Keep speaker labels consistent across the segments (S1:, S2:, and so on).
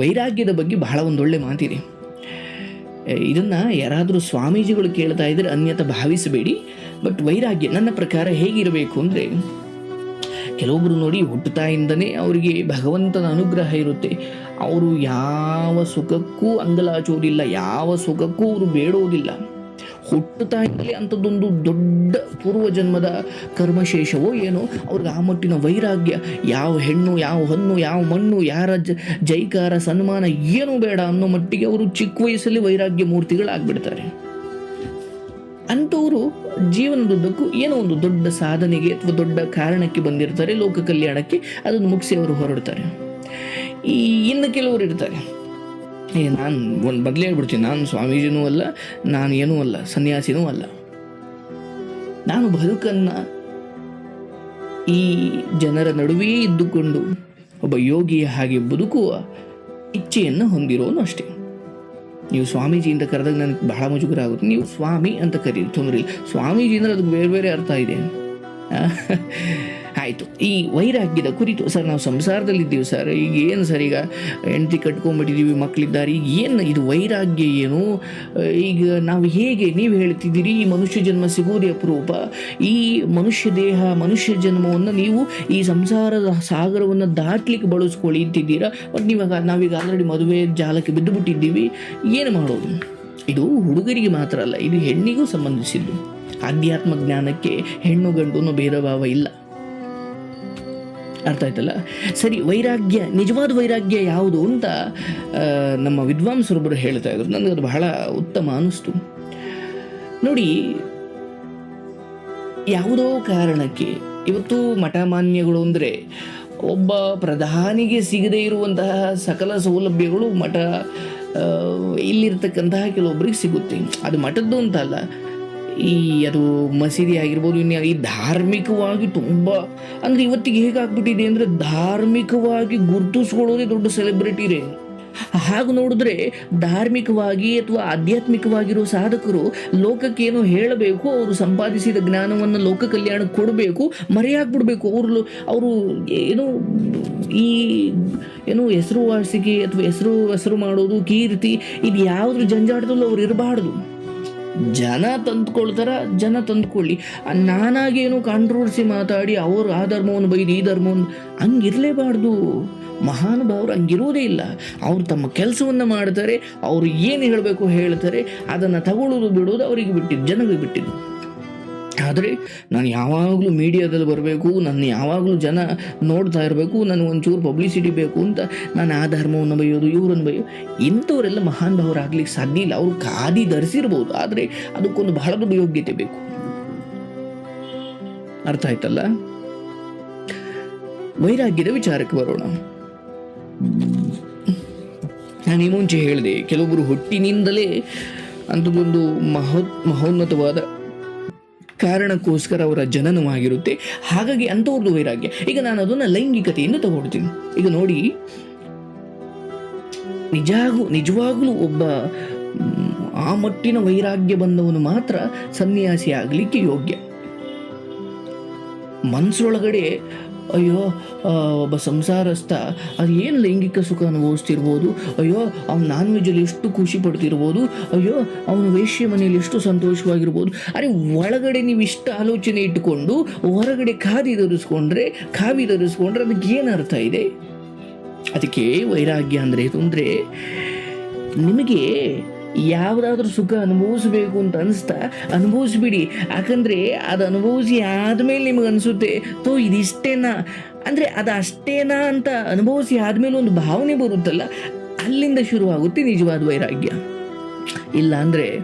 S1: ವೈರಾಗ್ಯದ ಬಗ್ಗೆ ಬಹಳ ಒಂದೊಳ್ಳೆ ಮಾತಿದೆ. ಇದನ್ನು ಯಾರಾದರೂ ಸ್ವಾಮೀಜಿಗಳು ಕೇಳ್ತಾ ಇದ್ದರೆ ಅನ್ಯತ ಭಾವಿಸಬೇಡಿ. ಬಟ್ ವೈರಾಗ್ಯ ನನ್ನ ಪ್ರಕಾರ ಹೇಗಿರಬೇಕು ಅಂದರೆ ಕೆಲವೊಬ್ಬರು ನೋಡಿ ಹುಟ್ಟುತ್ತಾಯಿಂದನೇ ಅವರಿಗೆ ಭಗವಂತನ ಅನುಗ್ರಹ ಇರುತ್ತೆ. ಅವರು ಯಾವ ಸುಖಕ್ಕೂ ಅಂಗಲಾಚೋದಿಲ್ಲ, ಯಾವ ಸುಖಕ್ಕೂ ಅವರು ಬೇಡೋದಿಲ್ಲ. ಹುಟ್ಟುತ್ತಾಯಿಂದಲೇ ಅಂಥದ್ದೊಂದು ದೊಡ್ಡ ಪೂರ್ವ ಜನ್ಮದ ಕರ್ಮಶೇಷವೋ ಏನೋ, ಅವ್ರಿಗೆ ಆ ಮಟ್ಟಿನ ವೈರಾಗ್ಯ, ಯಾವ ಹೆಣ್ಣು, ಯಾವ ಹಣ್ಣು, ಯಾವ ಮಣ್ಣು, ಯಾರ ಜ, ಜೈಕಾರ, ಸನ್ಮಾನ ಏನೂ ಬೇಡ ಅನ್ನೋ ಮಟ್ಟಿಗೆ ಅವರು ಚಿಕ್ಕ ವಯಸ್ಸಲ್ಲಿ ವೈರಾಗ್ಯ ಮೂರ್ತಿಗಳಾಗ್ಬಿಡ್ತಾರೆ. ಅಂಥವರು ಜೀವನದುದ್ದಕ್ಕೂ ಏನೋ ಒಂದು ದೊಡ್ಡ ಸಾಧನೆಗೆ ಅಥವಾ ದೊಡ್ಡ ಕಾರಣಕ್ಕೆ ಬಂದಿರ್ತಾರೆ ಲೋಕ ಕಲ್ಯಾಣಕ್ಕೆ, ಅದನ್ನು ಮುಗಿಸಿ ಅವರು ಹೊರಡ್ತಾರೆ. ಈ, ಇನ್ನು ಕೆಲವರು ಇರ್ತಾರೆ. ಏ ನಾನು ಒಂದು ಬದಲೇ ಹೇಳ್ಬಿಡ್ತೀನಿ. ನಾನು ಸ್ವಾಮೀಜಿನೂ ಅಲ್ಲ, ನಾನು ಏನೂ ಅಲ್ಲ, ಸನ್ಯಾಸಿನೂ ಅಲ್ಲ. ನಾನು ಬದುಕನ್ನು ಈ ಜನರ ನಡುವೆ ಇದ್ದುಕೊಂಡು ಒಬ್ಬ ಯೋಗಿಯ ಹಾಗೆ ಬದುಕುವ ಇಚ್ಛೆಯನ್ನು ಹೊಂದಿರೋನು ಅಷ್ಟೇ. ನೀವು ಸ್ವಾಮೀಜಿ ಅಂತ ಕರೆದಾಗ ನನಗೆ ಬಹಳ ಮುಜುಗರ ಆಗುತ್ತೆ ನೀವು ಸ್ವಾಮಿ ಅಂತ ಕರೀರಿ, ತೊಂದರೆ ಸ್ವಾಮೀಜಿ ಅಂದ್ರೆ ಅದಕ್ಕೆ ಬೇರೆ ಬೇರೆ ಅರ್ಥ ಇದೆ. ಆಯಿತು. ಈ ವೈರಾಗ್ಯದ ಕುರಿತು ಸರ್ ನಾವು ಸಂಸಾರದಲ್ಲಿದ್ದೀವಿ ಸರ್. ಈಗ ಏನು ಸರ್ ಈಗ ಹೆಂಡತಿ ಕಟ್ಕೊಂಡ್ಬಿಟ್ಟಿದ್ದೀವಿ ಮಕ್ಕಳಿದ್ದಾರೆ ಈಗ ಏನು ಇದು ವೈರಾಗ್ಯ ಏನು? ಈಗ ನಾವು ಹೇಗೆ ನೀವು ಹೇಳ್ತಿದ್ದೀರಿ ಈ ಮನುಷ್ಯ ಜನ್ಮ ಸಿಗೋದೇ ಅಪರೂಪ. ಈ ಮನುಷ್ಯ ದೇಹ, ಮನುಷ್ಯ ಜನ್ಮವನ್ನು ನೀವು ಈ ಸಂಸಾರದ ಸಾಗರವನ್ನು ದಾಟ್ಲಿಕ್ಕೆ ಬಳಸ್ಕೊಳ್ಳಿ ಅಂತಿದ್ದೀರಾ? ಬಟ್ ನೀವಾಗ, ನಾವೀಗ ಆಲ್ರೆಡಿ ಮದುವೆ ಜಾಲಕ್ಕೆ ಬಿದ್ದು ಬಿಟ್ಟಿದ್ದೀವಿ ಏನು ಮಾಡೋದು? ಇದು ಹುಡುಗರಿಗೆ ಮಾತ್ರ ಅಲ್ಲ, ಇದು ಹೆಣ್ಣಿಗೂ ಸಂಬಂಧಿಸಿದ್ದು. ಆಧ್ಯಾತ್ಮ ಜ್ಞಾನಕ್ಕೆ ಹೆಣ್ಣು ಗಂಡು ಭೇದಭಾವ ಭೇದ ಭಾವ ಇಲ್ಲ. ಅರ್ಥ ಆಯ್ತಲ್ಲ? ಸರಿ, ವೈರಾಗ್ಯ, ನಿಜವಾದ ವೈರಾಗ್ಯ ಯಾವುದು ಅಂತ ನಮ್ಮ ವಿದ್ವಾಂಸರೊಬ್ಬರು ಹೇಳ್ತಾ ಇದ್ರು. ನನಗದು ಬಹಳ ಉತ್ತಮ ಅನ್ನಿಸ್ತು ನೋಡಿ, ಯಾವುದೋ ಕಾರಣಕ್ಕೆ ಇವತ್ತು ಮಠಮಾನ್ಯಗಳು ಅಂದರೆ ಒಬ್ಬ ಪ್ರಧಾನಿಗೆ ಸಿಗದೇ ಇರುವಂತಹ ಸಕಲ ಸೌಲಭ್ಯಗಳು ಮಠ ಇಲ್ಲಿರ್ತಕ್ಕಂತಹ ಕೆಲವೊಬ್ಬರಿಗೆ ಸಿಗುತ್ತೆ. ಅದು ಮಠದ್ದು ಅಂತ ಅಲ್ಲ. ಈ ಅದು ಮಸೀದಿ ಆಗಿರ್ಬೋದು, ಇನ್ನು ಈ ಧಾರ್ಮಿಕವಾಗಿ ತುಂಬ, ಅಂದರೆ ಇವತ್ತಿಗೆ ಹೇಗಾಗ್ಬಿಟ್ಟಿದೆ ಅಂದರೆ ಧಾರ್ಮಿಕವಾಗಿ ಗುರುತಿಸ್ಕೊಳ್ಳೋದೇ ದೊಡ್ಡ ಸೆಲೆಬ್ರಿಟಿ ರೇ. ಹಾಗೆ ನೋಡಿದ್ರೆ ಧಾರ್ಮಿಕವಾಗಿ ಅಥವಾ ಆಧ್ಯಾತ್ಮಿಕವಾಗಿರೋ ಸಾಧಕರು ಲೋಕಕ್ಕೇನು ಹೇಳಬೇಕು, ಅವರು ಸಂಪಾದಿಸಿದ ಜ್ಞಾನವನ್ನು ಲೋಕ ಕಲ್ಯಾಣಕ್ಕೆ ಕೊಡಬೇಕು, ಮರೆಯಾಗ್ಬಿಡ್ಬೇಕು. ಅವರು ಅವರು ಏನು ಈ ಏನು ಹೆಸರುವಾಸಿಗೆ ಅಥವಾ ಹೆಸರು ಹೆಸರು ಮಾಡೋದು, ಕೀರ್ತಿ ಇದು ಯಾವುದ್ರ ಜಂಜಾಟದಲ್ಲೂ ಅವ್ರು ಇರಬಾರ್ದು. ಜನ ತಂದ್ಕೊಳ್ತಾರ, ಜನ ತಂದ್ಕೊಳ್ಳಿ. ನಾನಾಗೇನು ಕಾಂಟ್ರವರ್ಸಿ ಮಾತಾಡಿ ಅವರು ಆ ಧರ್ಮವನ್ನು ಬೈದು ಈ ಧರ್ಮವನ್ನು, ಹಂಗಿರಲೇಬಾರ್ದು. ಮಹಾನುಭಾವರು ಹಂಗಿರುವುದೇ ಇಲ್ಲ. ಅವರು ತಮ್ಮ ಕೆಲಸವನ್ನು ಮಾಡ್ತಾರೆ, ಅವರು ಏನು ಹೇಳಬೇಕು ಹೇಳ್ತಾರೆ, ಅದನ್ನು ತಗೊಳ್ಳೋದು ಬಿಡೋದು ಅವರಿಗೆ ಬಿಟ್ಟಿದ್ದು ಜನಗಳಿಗೆ ಬಿಟ್ಟಿದ್ದು. ಆದರೆ ನಾನು ಯಾವಾಗಲೂ ಮೀಡಿಯಾದಲ್ಲಿ ಬರಬೇಕು ನನ್ನ ಯಾವಾಗಲೂ ಜನ ನೋಡ್ತಾ ಇರಬೇಕು ನನಗೆ ಒಂಚೂರು ಪಬ್ಲಿಸಿಟಿ ಬೇಕು ಅಂತ ನಾನು ಆ ಧರ್ಮವನ್ನು ಬೈಯೋದು ಇವರನ್ನು ಬೈಯೋದು ಇಂಥವರೆಲ್ಲ ಮಹಾನ್ ಭಾವರಾಗ್ಲಿಕ್ಕೆ ಸಾಧ್ಯ ಇಲ್ಲ. ಅವರು ಖಾದಿ ಧರಿಸಿರ್ಬೋದು, ಆದರೆ ಅದಕ್ಕೊಂದು ಬಹಳ ದೊಡ್ಡ ಯೋಗ್ಯತೆ ಬೇಕು. ಅರ್ಥ ಆಯ್ತಲ್ಲ? ವೈರಾಗ್ಯದ ವಿಚಾರಕ್ಕೆ ಬರೋಣ. ನಾನು ಈ ಮುಂಚೆ ಹೇಳಿದೆ ಕೆಲವೊಬ್ಬರು ಹುಟ್ಟಿನಿಂದಲೇ ಅಂಥದ್ದೊಂದು ಮಹೋ ಮಹೋನ್ನತವಾದ ಕಾರಣಕ್ಕೋಸ್ಕರ ಅವರ ಜನನವಾಗಿರುತ್ತೆ. ಹಾಗಾಗಿ ಅಂಥವ್ರದ್ದು ವೈರಾಗ್ಯ. ಈಗ ನಾನು ಅದನ್ನು ಲೈಂಗಿಕತೆಯಿಂದ ತಗೊಳ್ತೀನಿ. ಈಗ ನೋಡಿ, ನಿಜಾಗೂ, ನಿಜವಾಗಲೂ ಒಬ್ಬ, ಆ ಮಟ್ಟಿನ ವೈರಾಗ್ಯ ಬಂದವನು ಮಾತ್ರ ಸನ್ಯಾಸಿ ಆಗಲಿಕ್ಕೆ ಯೋಗ್ಯ. ಮನಸ್ಸೊಳಗಡೆ ಅಯ್ಯೋ ಒಬ್ಬ ಸಂಸಾರಸ್ಥ, ಅದು ಲೈಂಗಿಕ ಸುಖ ಅನುಭವಿಸ್ತಿರ್ಬೋದು? ಅಯ್ಯೋ, ಅವ್ನು ನಾನ್ ವೆಜ್ಜಲ್ಲಿ ಎಷ್ಟು ಖುಷಿ ಪಡ್ತಿರ್ಬೋದು? ಅಯ್ಯೋ, ಅವನು ವೇಶ್ಯ ಮನೆಯಲ್ಲಿ ಎಷ್ಟು ಸಂತೋಷವಾಗಿರ್ಬೋದು? ಅರೆ, ಒಳಗಡೆ ನೀವು ಇಷ್ಟು ಆಲೋಚನೆ ಇಟ್ಟುಕೊಂಡು ಹೊರಗಡೆ ಖಾದಿ ಧರಿಸ್ಕೊಂಡ್ರೆ, ಖಾವಿ ಧರಿಸ್ಕೊಂಡ್ರೆ ಅದಕ್ಕೆ ಏನು ಅರ್ಥ ಇದೆ? ಅದಕ್ಕೆ ವೈರಾಗ್ಯ ಅಂದರೆ ತೊಂದರೆ. ನಿಮಗೆ ಯಾವುದಾದ್ರೂ ಸುಖ ಅನುಭವಿಸಬೇಕು ಅಂತ ಅನಿಸ್ತಾ, ಅನುಭವಿಸ್ಬಿಡಿ. ಯಾಕಂದರೆ ಅದು ಅನುಭವಿಸಿ ಆದಮೇಲೆ ನಿಮಗೆ ಅನಿಸುತ್ತೆ, ತೋ, ಇದಿಷ್ಟೇನಾ? ಅಂದರೆ ಅದು ಅಷ್ಟೇನಾ ಅಂತ ಅನುಭವಿಸಿ ಆದಮೇಲೆ ಒಂದು ಭಾವನೆ ಬರುತ್ತಲ್ಲ, ಅಲ್ಲಿಂದ ಶುರುವಾಗುತ್ತೆ ನಿಜವಾದ ವೈರಾಗ್ಯ. ಇಲ್ಲ ಅಂದರೆ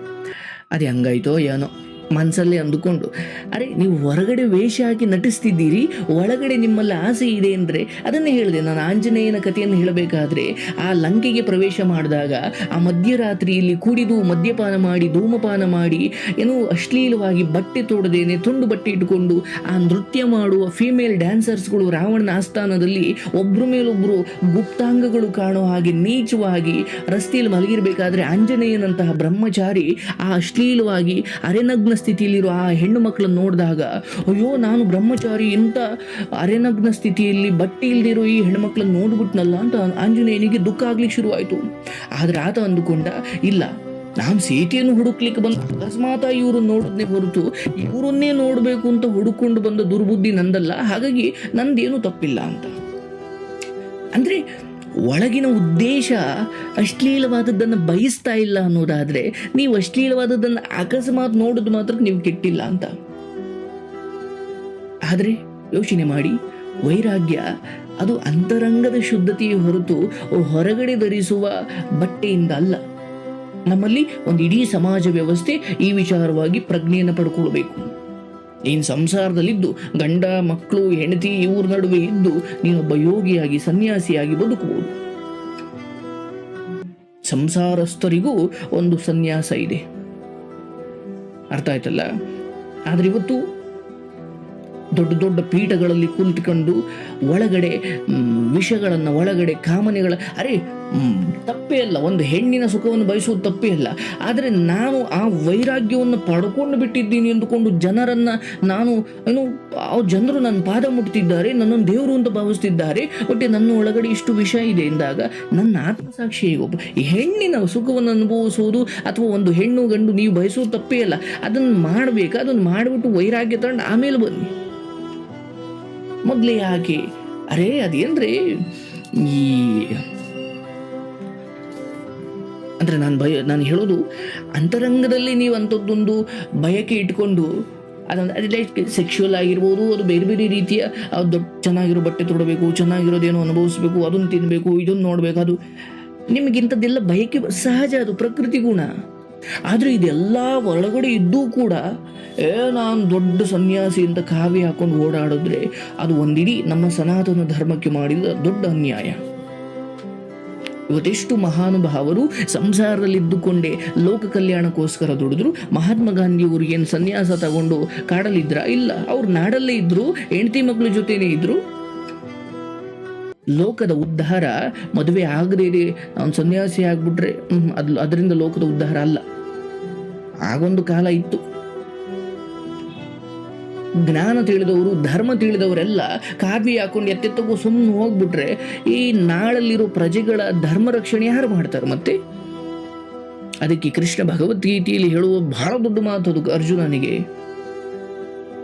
S1: ಅದು ಹೆಂಗಾಯ್ತೋ ಏನೋ. ಮನಸ್ಸಲ್ಲೇ ಅಂದುಕೊಂಡು, ಅರೆ, ನೀವು ಹೊರಗಡೆ ವೇಷ ಹಾಕಿ ನಟಿಸ್ತಿದ್ದೀರಿ? ಒಳಗಡೆ ನಿಮ್ಮಲ್ಲಿ ಆಸೆ ಇದೆ ಅಂದರೆ ಅದನ್ನೇ ಹೇಳಿದೆ. ನಾನು ಆಂಜನೇಯನ ಕಥೆಯನ್ನು ಹೇಳಬೇಕಾದ್ರೆ, ಆ ಲಂಕೆಗೆ ಪ್ರವೇಶ ಮಾಡಿದಾಗ, ಆ ಮಧ್ಯರಾತ್ರಿಯಲ್ಲಿ ಕುಡಿದು ಮದ್ಯಪಾನ ಮಾಡಿ, ಧೂಮಪಾನ ಮಾಡಿ, ಏನೋ ಅಶ್ಲೀಲವಾಗಿ ಬಟ್ಟೆ ತೊಡದೇನೆ ತುಂಡು ಬಟ್ಟೆ ಇಟ್ಟುಕೊಂಡು ಆ ನೃತ್ಯ ಮಾಡುವ ಫಿಮೇಲ್ ಡ್ಯಾನ್ಸರ್ಸ್ಗಳು ರಾವಣನ ಆಸ್ಥಾನದಲ್ಲಿ ಒಬ್ಬರ ಮೇಲೊಬ್ಬರು ಗುಪ್ತಾಂಗಗಳು ಕಾಣೋ ಹಾಗೆ ನೀಚವಾಗಿ ರಸ್ತೆಯಲ್ಲಿ ಮಲಗಿರಬೇಕಾದ್ರೆ ಆಂಜನೇಯನಂತಹ ಬ್ರಹ್ಮಚಾರಿ ಆ ಅಶ್ಲೀಲವಾಗಿ ಅರೆನಗ್ನ ಸ್ಥಿತಿಯಲ್ಲಿರೋ ಆ ಹೆಣ್ಣು ಮಕ್ಕಳನ್ನು ನೋಡಿದಾಗ, ಅಯ್ಯೋ, ನಾನು ಬ್ರಹ್ಮಚಾರಿ, ಇಂಥ ಅರೆನಗ್ನ ಸ್ಥಿತಿಯಲ್ಲಿ ಬಟ್ಟೆ ಇಲ್ದಿರೋ ಈ ಹೆಣ್ಣು ಹೆಣ್ಮಕ್ಳನ್ನ ನೋಡ್ಬಿಟ್ನಲ್ಲ ಅಂತ ಆಂಜನೇಯನಿಗೆ ದುಃಖ ಆಗ್ಲಿಕ್ಕೆ ಶುರುವಾಯಿತು. ಆದರೆ ಆತ ಅಂದುಕೊಂಡ, ಇಲ್ಲ, ನಾನು ಸೀತೆಯನ್ನು ಹುಡುಕ್ಲಿಕ್ಕೆ ಬಂದ ಅಕಸ್ಮಾತ ಇವರು ನೋಡಿದ್ನೆ ಹೊರತು ಇವರನ್ನೇ ನೋಡಬೇಕು ಅಂತ ಹುಡುಕೊಂಡು ಬಂದ ದುರ್ಬುದ್ಧಿ ನಂದಲ್ಲ, ಹಾಗಾಗಿ ನಂದೇನು ತಪ್ಪಿಲ್ಲ ಅಂತ. ಅಂದ್ರೆ ಒಳಗಿನ ಉದ್ದೇಶ ಅಶ್ಲೀಲವಾದದ್ದನ್ನು ಬಯಸ್ತಾ ಇಲ್ಲ ಅನ್ನೋದಾದರೆ ನೀವು ಅಶ್ಲೀಲವಾದದ್ದನ್ನು ಅಕಸ್ಮಾತ್ ನೋಡೋದು ಮಾತ್ರ ನೀವು ಕೆಟ್ಟಿಲ್ಲ ಅಂತ. ಆದರೆ ಯೋಚನೆ ಮಾಡಿ, ವೈರಾಗ್ಯ ಅದು ಅಂತರಂಗದ ಶುದ್ಧತೆಯ ಹೊರತು ಹೊರಗಡೆ ಧರಿಸುವ ಬಟ್ಟೆಯಿಂದ ಅಲ್ಲ. ನಮ್ಮಲ್ಲಿ ಒಂದು ಇಡೀ ಸಮಾಜ ವ್ಯವಸ್ಥೆ ಈ ವಿಚಾರವಾಗಿ ಪ್ರಜ್ಞೆಯನ್ನು ಪಡ್ಕೊಳ್ಬೇಕು. ನೀನು ಸಂಸಾರದಲ್ಲಿದ್ದು, ಗಂಡ ಮಕ್ಕಳು ಹೆಂಡತಿ, ಇವ್ರ ನಡುವೆ ಇದ್ದು, ನೀನೊಬ್ಬ ಯೋಗಿಯಾಗಿ, ಸನ್ಯಾಸಿಯಾಗಿ ಬದುಕಬಹುದು ಸಂಸಾರಸ್ಥರಿಗೂ ಒಂದು ಸನ್ಯಾಸ ಇದೆ. ಅರ್ಥ ಆಯ್ತಲ್ಲ? ಆದ್ರೆ ಇವತ್ತು ದೊಡ್ಡ ದೊಡ್ಡ ಪೀಠಗಳಲ್ಲಿ ಕುಂತ್ಕೊಂಡು ಒಳಗಡೆ ವಿಷಗಳನ್ನು ಒಳಗಡೆ, ಕಾಮನೆಗಳ, ಅರೆ ತಪ್ಪೇ ಅಲ್ಲ, ಒಂದು ಹೆಣ್ಣಿನ ಸುಖವನ್ನು ಬಯಸುವುದು ತಪ್ಪೇ ಅಲ್ಲ. ಆದರೆ ನಾನು ಆ ವೈರಾಗ್ಯವನ್ನು ಪಡ್ಕೊಂಡು ಬಿಟ್ಟಿದ್ದೀನಿ ಎಂದುಕೊಂಡು ಜನರನ್ನು ನಾನು, ಏನು, ಆ ಜನರು ನನ್ನ ಪಾದ ಮುಟ್ತಿದ್ದಾರೆ, ನನ್ನನ್ನು ದೇವರು ಅಂತ ಭಾವಿಸ್ತಿದ್ದಾರೆ, ಒಟ್ಟೆ ನನ್ನ ಒಳಗಡೆ ಇಷ್ಟು ವಿಷ ಇದೆ ಎಂದಾಗ ನನ್ನ ಆತ್ಮಸಾಕ್ಷಿ ಒಬ್ಬ ಹೆಣ್ಣಿನ ಸುಖವನ್ನು ಅನುಭವಿಸುವುದು ಅಥವಾ ಒಂದು ಹೆಣ್ಣು ಗಂಡು ನೀವು ಬಯಸುವುದು ತಪ್ಪೇ ಅಲ್ಲ. ಅದನ್ನು ಮಾಡಬೇಕು, ಅದನ್ನು ಮಾಡಿಬಿಟ್ಟು ವೈರಾಗ್ಯ ತಗೊಂಡು ಆಮೇಲೆ ಬನ್ನಿ. ಮೊದಲೇ ಯಾಕೆ ಅರೇ, ಅದೇನ್ರಿ? ಈ ಅಂದ್ರೆ ನಾನು ಭಯ, ನಾನು ಹೇಳೋದು ಅಂತರಂಗದಲ್ಲಿ ನೀವು ಅಂಥದ್ದೊಂದು ಬಯಕೆ ಇಟ್ಕೊಂಡು, ಅದೊಂದು ಅದು ಲೈಕ್ ಸೆಕ್ಷುವಲ್ ಆಗಿರ್ಬೋದು, ಅದು ಬೇರೆ ಬೇರೆ ರೀತಿಯ ದೊಡ್ಡ ಚೆನ್ನಾಗಿರೋ ಬಟ್ಟೆ ತೊಡಬೇಕು, ಚೆನ್ನಾಗಿರೋದೇನೋ ಅನುಭವಿಸ್ಬೇಕು, ಅದನ್ನು ತಿನ್ನಬೇಕು ಇದನ್ನು ನೋಡಬೇಕು, ಅದು ನಿಮಗಿಂಥದ್ದೆಲ್ಲ ಬಯಕೆ, ಸಹಜ ಅದು ಪ್ರಕೃತಿ ಗುಣ. ಆದರೆ ಇದೆಲ್ಲ ಒಳಗಡೆ ಇದ್ದೂ ಕೂಡ, ಏ, ನಾನು ದೊಡ್ಡ ಸನ್ಯಾಸಿ ಅಂತ ಕಾವಿ ಹಾಕೊಂಡು ಓಡಾಡಿದ್ರೆ ಅದು ಒಂದಿಡೀ ನಮ್ಮ ಸನಾತನ ಧರ್ಮಕ್ಕೆ ಮಾಡಿದ ದೊಡ್ಡ ಅನ್ಯಾಯ. ಇವತ್ತೆಷ್ಟು ಮಹಾನುಭಾವರು ಸಂಸಾರದಲ್ಲಿದ್ದುಕೊಂಡೇ ಲೋಕ ಕಲ್ಯಾಣಕ್ಕೋಸ್ಕರ ದುಡಿದ್ರು, ಮಹಾತ್ಮ ಗಾಂಧಿಯವರು ಏನು ಸನ್ಯಾಸ ತಗೊಂಡು ಕಾಡಲಿದ್ರ ಇಲ್ಲ, ಅವ್ರು ನಾಡಲ್ಲೇ ಇದ್ರು, ಹೆಂಡತಿ ಮಕ್ಕಳ ಜೊತೆನೇ ಇದ್ರು. ಲೋಕದ ಉದ್ಧಾರ ಮದುವೆ ಆಗದೇ ಅವ್ನು ಸನ್ಯಾಸಿ ಆಗ್ಬಿಟ್ರೆ ಅದು ಅದರಿಂದ ಲೋಕದ ಉದ್ಧಾರ ಅಲ್ಲ. ಆಗೊಂದು ಕಾಲ ಇತ್ತು. ಜ್ಞಾನ ತಿಳಿದವರು, ಧರ್ಮ ತಿಳಿದವರೆಲ್ಲ ಕಾವಿ ಹಾಕೊಂಡು ಎತ್ತೆತ್ತಗೂ ಸುಮ್ಮನೆ ಹೋಗ್ಬಿಟ್ರೆ, ಈ ನಾಳಲ್ಲಿರೋ ಪ್ರಜೆಗಳ ಧರ್ಮ ರಕ್ಷಣೆ ಯಾರು ಮಾಡ್ತಾರೆ ಮತ್ತೆ? ಅದಕ್ಕೆ ಕೃಷ್ಣ ಭಗವದ್ಗೀತೆಯಲ್ಲಿ ಹೇಳುವ ಬಹಳ ದೊಡ್ಡ ಮಾತು ಅದು, ಅರ್ಜುನನಿಗೆ.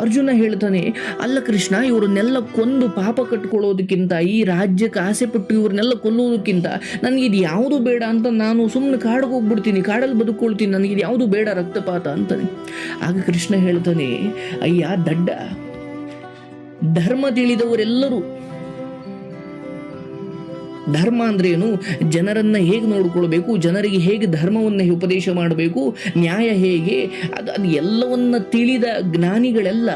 S1: ಅರ್ಜುನ ಹೇಳ್ತಾನೆ, ಅಲ್ಲ ಕೃಷ್ಣ, ಇವರನ್ನೆಲ್ಲ ಕೊಂದು ಪಾಪ ಕಟ್ಕೊಳ್ಳೋದಕ್ಕಿಂತ, ಈ ರಾಜ್ಯಕ್ಕೆ ಆಸೆ ಪಟ್ಟು ಇವ್ರನ್ನೆಲ್ಲ ಕೊಲ್ಲೋದಕ್ಕಿಂತ ನನಗೆ ಇದು ಯಾವುದು ಬೇಡ ಅಂತ ನಾನು ಸುಮ್ಮನೆ ಕಾಡಿಗೆ ಹೋಗ್ಬಿಡ್ತೀನಿ, ಕಾಡಲ್ಲಿ ಬದುಕೊಳ್ತೀನಿ ನನಗೆ ಇದು ಯಾವುದು ಬೇಡ ರಕ್ತಪಾತ ಅಂತಾನೆ. ಆಗ ಕೃಷ್ಣ ಹೇಳ್ತಾನೆ, ಅಯ್ಯ ದಡ್ಡ, ಧರ್ಮ ತಿಳಿದವರೆಲ್ಲರೂ ಧರ್ಮ ಏನು? ಜನರನ್ನ ಹೇಗೆ ನೋಡಿಕೊಳ್ಬೇಕು? ಜನರಿಗೆ ಹೇಗೆ ಧರ್ಮವನ್ನು ಉಪದೇಶ ಮಾಡಬೇಕು? ನ್ಯಾಯ ಹೇಗೆ? ಅದು ಅದು ಎಲ್ಲವನ್ನ ತಿಳಿದ ಜ್ಞಾನಿಗಳೆಲ್ಲ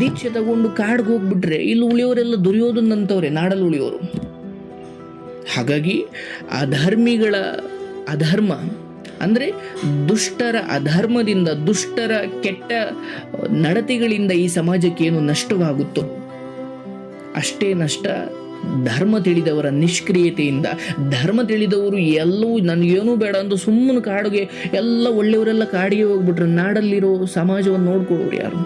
S1: ದೀಕ್ಷೆ ತಗೊಂಡು ಕಾಡ್ಗೆ ಹೋಗ್ಬಿಟ್ರೆ ಇಲ್ಲಿ ಉಳಿಯೋರೆಲ್ಲ ದುರ್ಯೋಧನಂತವ್ರೆ, ನಾಡಲ್ಲಿ ಉಳಿಯೋರು. ಹಾಗಾಗಿ ಅಧರ್ಮಿಗಳ ಅಧರ್ಮ ಅಂದರೆ ದುಷ್ಟರ ಅಧರ್ಮದಿಂದ ದುಷ್ಟರ ಕೆಟ್ಟ ನಡತೆಗಳಿಂದ ಈ ಸಮಾಜಕ್ಕೆ ಏನು ನಷ್ಟವಾಗುತ್ತೋ, ಅಷ್ಟೇ ನಷ್ಟ ಧರ್ಮ ತಿಳಿದವರ ನಿಷ್ಕ್ರಿಯತೆಯಿಂದ, ಧರ್ಮ ತಿಳಿದವರು ಎಲ್ಲವೂ ನನಗೇನೂ ಬೇಡ ಅಂತ ಸುಮ್ಮನೆ ಕಾಡಿಗೆ ಎಲ್ಲ ಒಳ್ಳೆಯವರೆಲ್ಲ ಕಾಡಿಗೆ ಹೋಗ್ಬಿಟ್ರೆ ನಾಡಲ್ಲಿರೋ ಸಮಾಜವನ್ನು ನೋಡ್ಕೊಳ್ಳೋರು ಯಾರು?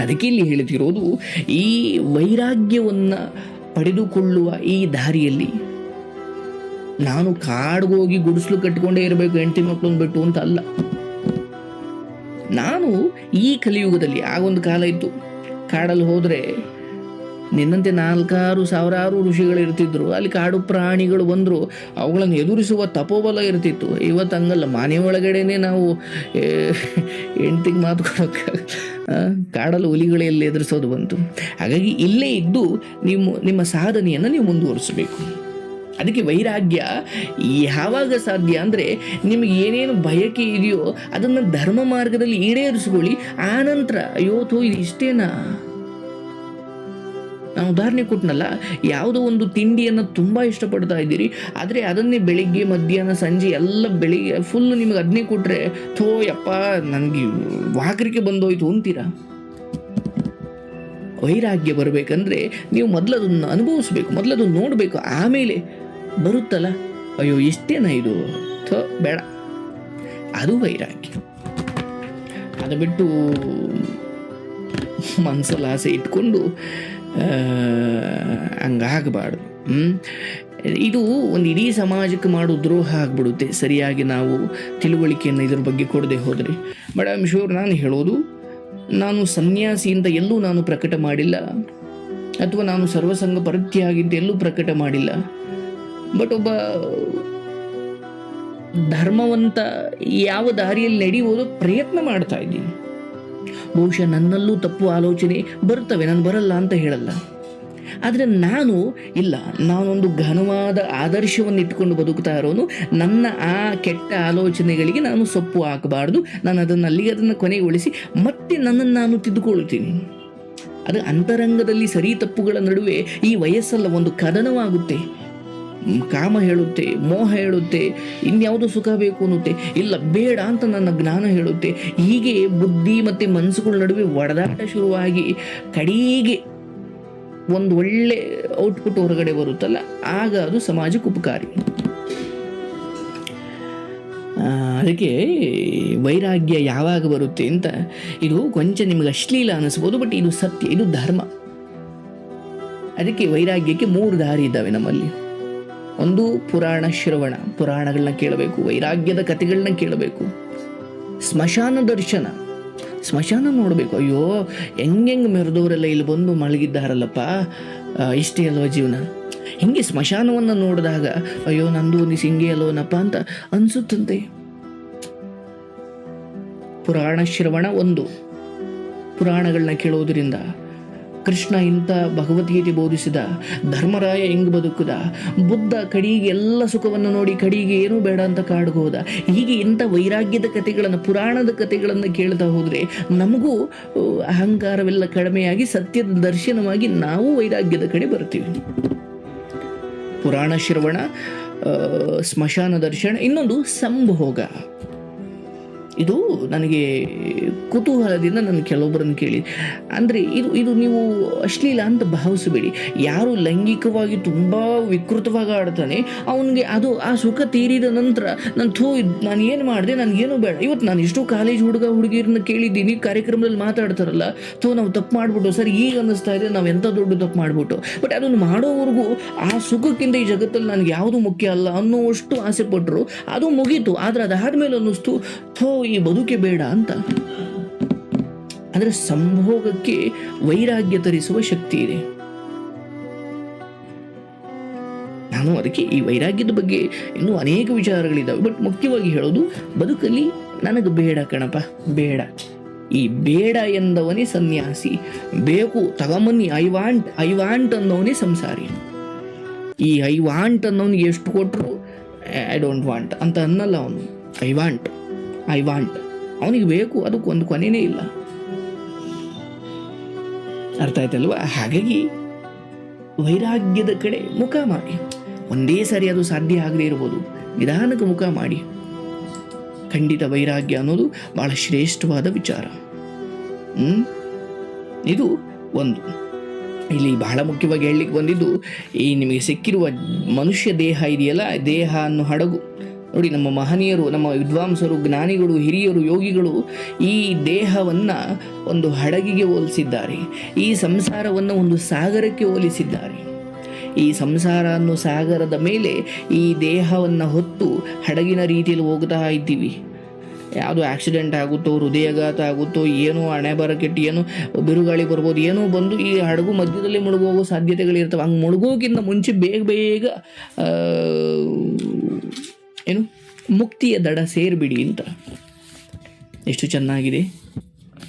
S1: ಅದಕ್ಕೆ ಇಲ್ಲಿ ಹೇಳ್ತಿರೋದು, ಈ ವೈರಾಗ್ಯವನ್ನು ಪಡೆದುಕೊಳ್ಳುವ ಈ ದಾರಿಯಲ್ಲಿ ನಾನು ಕಾಡ್ಗೋಗಿ ಗುಡಿಸ್ಲು ಕಟ್ಕೊಂಡೇ ಇರಬೇಕು, ಹೆಂಡತಿ ಮಕ್ಕಳನ್ನು ಬಿಟ್ಟು ಅಂತ ಅಲ್ಲ. ನಾನು ಈ ಕಲಿಯುಗದಲ್ಲಿ, ಆಗೊಂದು ಕಾಲ ಇತ್ತು, ಕಾಡಲ್ಲಿ ಹೋದ್ರೆ ನಿನ್ನಂತೆ ನಾಲ್ಕಾರು ಸಾವಿರಾರು ಋಷಿಗಳು ಇರ್ತಿದ್ರು. ಅಲ್ಲಿ ಕಾಡು ಪ್ರಾಣಿಗಳು ಬಂದರು. ಅವುಗಳನ್ನು ಎದುರಿಸುವ ತಪೋಬಲ ಇರ್ತಿತ್ತು. ಇವತ್ತು ಹಂಗಲ್ಲ. ಮನೆ ಒಳಗಡೆನೆ ನಾವು ಹೆಂಡ್ತಿಗೆ ಮಾತು ಕೊಡೋಕೆ ಕಾಡಲ್ಲಿ ಹುಲಿಗಳೆಲ್ಲ ಎದುರಿಸೋದು ಬಂತು. ಹಾಗಾಗಿ ಇಲ್ಲೇ ಇದ್ದು ನಿಮ್ಮ ನಿಮ್ಮ ಸಾಧನೆಯನ್ನು ನೀವು ಮುಂದುವರಿಸಬೇಕು. ಅದಕ್ಕೆ ವೈರಾಗ್ಯ ಯಾವಾಗ ಸಾಧ್ಯ ಅಂದರೆ ನಿಮಗೆ ಏನೇನು ಬಯಕೆ ಇದೆಯೋ ಅದನ್ನು ಧರ್ಮ ಮಾರ್ಗದಲ್ಲಿ ಈಡೇರಿಸ್ಕೊಳ್ಳಿ. ಆನಂತರ, ಅಯ್ಯೋ, ಥೋ, ಇದು ಇಷ್ಟೇನಾ? ನಾನು ಉದಾಹರಣೆ ಕೊಟ್ಟನಲ್ಲ ಯಾವುದೋ ಒಂದು ತಿಂಡಿಯನ್ನು ತುಂಬ ಇಷ್ಟಪಡ್ತಾ ಇದ್ದೀರಿ, ಆದರೆ ಅದನ್ನೇ ಬೆಳಿಗ್ಗೆ, ಮಧ್ಯಾಹ್ನ, ಸಂಜೆ ಎಲ್ಲ ಬೆಳಿಗ್ಗೆ ಫುಲ್ ನಿಮಗೆ ಅದನ್ನೇ ಕೊಟ್ಟರೆ ಥೋ ಯಪ್ಪ, ನನಗೆ ವಾಕರಿಕೆ ಬಂದೋಯ್ತು ಅಂತೀರಾ? ವೈರಾಗ್ಯ ಬರಬೇಕಂದ್ರೆ ನೀವು ಮೊದಲದನ್ನು ಅನುಭವಿಸ್ಬೇಕು, ಮೊದಲದನ್ನು ನೋಡಬೇಕು, ಆಮೇಲೆ ಬರುತ್ತಲ್ಲ? ಅಯ್ಯೋ ಇಷ್ಟೇನಾ ಇದು? ಥೋ, ಬೇಡ. ಅದು ವೈರಾಗ್ಯ. ಅದು ಬಿಟ್ಟು ಮನಸ್ಸಲ್ಲಿ ಆಸೆ ಇಟ್ಕೊಂಡು ಹಂಗಾಗಬಾರ್ದು? ಇದು ಒಂದು ಇಡೀ ಸಮಾಜಕ್ಕೆ ಮಾಡೋ ದ್ರೋಹ ಆಗ್ಬಿಡುತ್ತೆ. ಸರಿಯಾಗಿ ನಾವು ತಿಳುವಳಿಕೆಯನ್ನು ಇದ್ರ ಬಗ್ಗೆ ಕೊಡದೆ ಹೋದರೆ. ಮೇಡಮ್ ಶೂರ್ ನಾನು ಹೇಳೋದು, ನಾನು ಸನ್ಯಾಸಿ ಅಂತ ಎಲ್ಲೂ ನಾನು ಪ್ರಕಟ ಮಾಡಿಲ್ಲ. ಅಥವಾ ನಾನು ಸರ್ವಸಂಗ ಪರಿತ್ಯಾಗಿ ಅಂತ ಎಲ್ಲೂ ಪ್ರಕಟ ಮಾಡಿಲ್ಲ. ಬಟ್ ಒಬ್ಬ ಧರ್ಮವಂತ ಯಾವ ದಾರಿಯಲ್ಲಿ ನಡೆಯುವುದು ಪ್ರಯತ್ನ ಮಾಡ್ತಾ ಇದ್ದೀನಿ. ಬಹುಶಃ ನನ್ನಲ್ಲೂ ತಪ್ಪು ಆಲೋಚನೆ ಬರ್ತವೆ ನಾನು ಬರಲ್ಲ ಅಂತ ಹೇಳಲ್ಲ. ಆದರೆ ನಾನು, ಇಲ್ಲ, ನಾನೊಂದು ಘನವಾದ ಆದರ್ಶವನ್ನು ಇಟ್ಟುಕೊಂಡು ಬದುಕ್ತಾ ಇರೋನು, ನನ್ನ ಆ ಕೆಟ್ಟ ಆಲೋಚನೆಗಳಿಗೆ ನಾನು ಸೊಪ್ಪು ಹಾಕಬಾರ್ದು, ನಾನು ಅದನ್ನು ಅಲ್ಲಿಗೆ ಅದನ್ನು ಕೊನೆಗೊಳಿಸಿ ಮತ್ತೆ ನನ್ನನ್ನು ನಾನು ತಿದ್ದುಕೊಳ್ಳುತ್ತೀನಿ ಅದು ಅಂತರಂಗದಲ್ಲಿ ಸರಿ ತಪ್ಪುಗಳ ನಡುವೆ ಈ ವಯಸ್ಸಲ್ಲ ಒಂದು ಕದನವಾಗುತ್ತೆ. ಕಾಮ ಹೇಳುತ್ತೆ, ಮೋಹ ಹೇಳುತ್ತೆ, ಇನ್ಯಾವುದು ಸುಖ ಬೇಕು ಅನ್ನುತ್ತೆ. ಇಲ್ಲ, ಬೇಡ ಅಂತ ನನ್ನ ಜ್ಞಾನ ಹೇಳುತ್ತೆ. ಹೀಗೆ ಬುದ್ಧಿ ಮತ್ತು ಮನಸ್ಸುಗಳ ನಡುವೆ ಒಡೆದಾಟ ಶುರುವಾಗಿ ಕಡೀಗೆ ಒಂದು ಒಳ್ಳೆ ಔಟ್ಪುಟ್ ಹೊರಗಡೆ ಬರುತ್ತಲ್ಲ, ಆಗ ಅದು ಸಮಾಜಕ್ಕೆ ಉಪಕಾರಿ. ಅದಕ್ಕೆ ವೈರಾಗ್ಯ ಯಾವಾಗ ಬರುತ್ತೆ ಅಂತ ಇದು ಕೊಂಚ ನಿಮಗೆ ಅಶ್ಲೀಲ ಅನಿಸ್ಬೋದು ಬಟ್ ಇದು ಸತ್ಯ, ಇದು ಧರ್ಮ. ಅದಕ್ಕೆ ವೈರಾಗ್ಯಕ್ಕೆ ಮೂರು ದಾರಿ ಇದ್ದಾವೆ ನಮ್ಮಲ್ಲಿ. ಒಂದು ಪುರಾಣ ಶ್ರವಣ, ಪುರಾಣಗಳನ್ನ ಕೇಳಬೇಕು, ವೈರಾಗ್ಯದ ಕಥೆಗಳನ್ನ ಕೇಳಬೇಕು. ಸ್ಮಶಾನ ದರ್ಶನ, ಸ್ಮಶಾನ ನೋಡಬೇಕು. ಅಯ್ಯೋ ಹೆಂಗೆಂಗೆ ಮೆರೆದವರೆಲ್ಲ ಇಲ್ಲಿ ಬಂದು ಮಲಗಿದ್ದಾರಲ್ಲಪ್ಪ? ಇಷ್ಟೇ ಅಲ್ವ ಜೀವನ? ಹಿಂಗೆ ಸ್ಮಶಾನವನ್ನು ನೋಡಿದಾಗ, ಅಯ್ಯೋ ನಂದು ಒಂದು ಹಿಂಗೆ ಅಲ್ವನಪ್ಪ ಅಂತ ಅನಿಸುತ್ತಂತೆ. ಪುರಾಣ ಶ್ರವಣ ಒಂದು. ಪುರಾಣಗಳನ್ನ ಕೇಳೋದ್ರಿಂದ ಕೃಷ್ಣ ಇಂಥ ಭಗವದ್ಗೀತೆ ಬೋಧಿಸಿದ, ಧರ್ಮರಾಯ ಹೆಂಗ್ ಬದುಕುದ, ಬುದ್ಧ ಕಡಿಗೆ ಎಲ್ಲ ಸುಖವನ್ನು ನೋಡಿ ಕಡಿಗೆ ಏನೂ ಬೇಡ ಅಂತ ಕಾಡ್ಗೋದ ಹೀಗೆ ಇಂಥ ವೈರಾಗ್ಯದ ಕಥೆಗಳನ್ನು, ಪುರಾಣದ ಕಥೆಗಳನ್ನು ಕೇಳ್ತಾ ಹೋದರೆ ನಮಗೂ ಅಹಂಕಾರವೆಲ್ಲ ಕಡಿಮೆಯಾಗಿ, ಸತ್ಯದ ದರ್ಶನವಾಗಿ ನಾವು ವೈರಾಗ್ಯದ ಕಡೆ ಬರ್ತೀವಿ. ಪುರಾಣ ಶ್ರವಣ ಸ್ಮಶಾನ ದರ್ಶನ, ಇನ್ನೊಂದು ಸಂಭೋಗ. ಇದು ನನಗೆ ಕುತೂಹಲದಿಂದ ನಾನು ಕೆಲವೊಬ್ಬರನ್ನು ಕೇಳಿ. ಅಂದರೆ ಇದು ಇದು ನೀವು ಅಶ್ಲೀಲ ಅಂತ ಭಾವಿಸಬೇಡಿ. ಯಾರು ಲೈಂಗಿಕವಾಗಿ ತುಂಬ ವಿಕೃತವಾಗಿ ಆಡ್ತಾನೆ, ಅವನಿಗೆ ಅದು ಆ ಸುಖ ತೀರಿದ ನಂತರ ನಾನು ಥೂ, ನಾನು ಏನು ಮಾಡಿದೆ ನನಗೇನು ಬೇಡ. ಇವತ್ತು ನಾನು ಎಷ್ಟೋ ಕಾಲೇಜ್ ಹುಡುಗ ಹುಡುಗಿಯರನ್ನ ಕೇಳಿದ್ದೀನಿ, ಕಾರ್ಯಕ್ರಮದಲ್ಲಿ ಮಾತಾಡ್ತಾರಲ್ಲ, ಥೂ, ನಾವು ತಪ್ಪು ಮಾಡಿಬಿಟ್ಟು ಸರ್, ಈಗ ಅನ್ನಿಸ್ತಾ ಇದೆ, ನಾವು ಎಂಥ ದೊಡ್ಡ ತಪ್ಪು ಮಾಡಿಬಿಟ್ಟು ಬಟ್ ಅದನ್ನು ಮಾಡೋವರೆಗೂ ಆ ಸುಖಕ್ಕಿಂತ ಈ ಜಗತ್ತಲ್ಲಿ ನನಗೆ ಯಾವುದು ಮುಖ್ಯ ಅಲ್ಲ ಅನ್ನೋವಷ್ಟು ಆಸೆ ಪಟ್ಟರು ಅದು ಮುಗೀತು. ಆದರೆ ಅದಾದಮೇಲೆ ಅನ್ನಿಸ್ತು, ಥೋ ಈ ಬದುಕೆ ಬೇಡ ಅಂತ. ಅಂದರೆ ಸಂಭೋಗಕ್ಕೆ ವೈರಾಗ್ಯ ತರಿಸುವ ಶಕ್ತಿ ಇದೆ. ನಾನು ಅದಕ್ಕೆ ಈ ವೈರಾಗ್ಯದ ಬಗ್ಗೆ ಇನ್ನೂ ಅನೇಕ ವಿಚಾರಗಳಿದ್ದಾವೆ. ಬಟ್ ಮುಖ್ಯವಾಗಿ ಹೇಳೋದು, ಬದುಕಲ್ಲಿ ನನಗೆ ಬೇಡ ಕಣಪ್ಪ, ಬೇಡ. ಈ ಬೇಡ ಎಂದವನೇ ಸನ್ಯಾಸಿ, ಬೇಕು, ತಗಮನಿ, ಐ ವಾಂಟ್ ಐ ವಾಂಟ್ ಅನ್ನೋನೇ ಸಂಸಾರಿ. ಈ ಐ ವಾಂಟ್ ಅನ್ನೋನಿಗೆ ಎಷ್ಟು ಕೊಟ್ಟರು ಐ ಡೋಂಟ್ ವಾಂಟ್ ಅಂತ ಅನ್ನಲ್ಲ ಅವನು. I want. I want. ಅವನಿಗೆ ಬೇಕು, ಅದಕ್ಕೆ ಒಂದು ಕೊನೆಯೇ ಇಲ್ಲ. ಅರ್ಥ ಆಯ್ತಲ್ವಾ? ಹಾಗಾಗಿ ವೈರಾಗ್ಯದ ಕಡೆ ಮುಖ ಮಾಡಿ. ಒಂದೇ ಸಾರಿ ಅದು ಸಾಧ್ಯ ಆಗದೇ ಇರ್ಬೋದು. ನಿಧಾನಕ್ಕೆ ಮುಖ ಮಾಡಿ. ಖಂಡಿತ ವೈರಾಗ್ಯ ಅನ್ನೋದು ಬಹಳ ಶ್ರೇಷ್ಠವಾದ ವಿಚಾರ. ಇದು ಒಂದು. ಇಲ್ಲಿ ಬಹಳ ಮುಖ್ಯವಾಗಿ ಹೇಳಲಿಕ್ಕೆ ಬಂದಿದ್ದು, ಈ ನಿಮಗೆ ಸಿಕ್ಕಿರುವ ಮನುಷ್ಯ ದೇಹ ಇದೆಯಲ್ಲ? ದೇಹ ಅನ್ನೋ ಹಡಗು. ನೋಡಿ, ನಮ್ಮ ಮಹನೀಯರು, ನಮ್ಮ ವಿದ್ವಾಂಸರು, ಜ್ಞಾನಿಗಳು, ಹಿರಿಯರು, ಯೋಗಿಗಳು ಈ ದೇಹವನ್ನು ಒಂದು ಹಡಗಿಗೆ ಹೋಲಿಸಿದ್ದಾರೆ. ಈ ಸಂಸಾರವನ್ನು ಒಂದು ಸಾಗರಕ್ಕೆ ಹೋಲಿಸಿದ್ದಾರೆ. ಈ ಸಂಸಾರ ಅನ್ನೋ ಸಾಗರದ ಮೇಲೆ ಈ ದೇಹವನ್ನು ಹೊತ್ತು ಹಡಗಿನ ರೀತಿಯಲ್ಲಿ ಹೋಗ್ತಾ ಇದ್ದೀವಿ. ಯಾವುದು ಆಕ್ಸಿಡೆಂಟ್ ಆಗುತ್ತೋ, ಹೃದಯಾಘಾತ ಆಗುತ್ತೋ, ಏನೋ ಹಣೆ ಬರ ಏನೋ ಬಿರುಗಾಳಿ ಬರ್ಬೋದು, ಏನೋ ಬಂದು ಈ ಹಡಗು ಮಧ್ಯದಲ್ಲಿ ಮುಳುಗೋಗೋ ಸಾಧ್ಯತೆಗಳಿರ್ತವೆ. ಹಂಗೆ ಮುಳುಗೋಕ್ಕಿಂತ ಮುಂಚೆ ಬೇಗ ಬೇಗ ಏನು ಮುಕ್ತಿಯ ದಡ ಸೇರಿಬಿಡಿ ಅಂತ. ಎಷ್ಟು ಚೆನ್ನಾಗಿದೆ.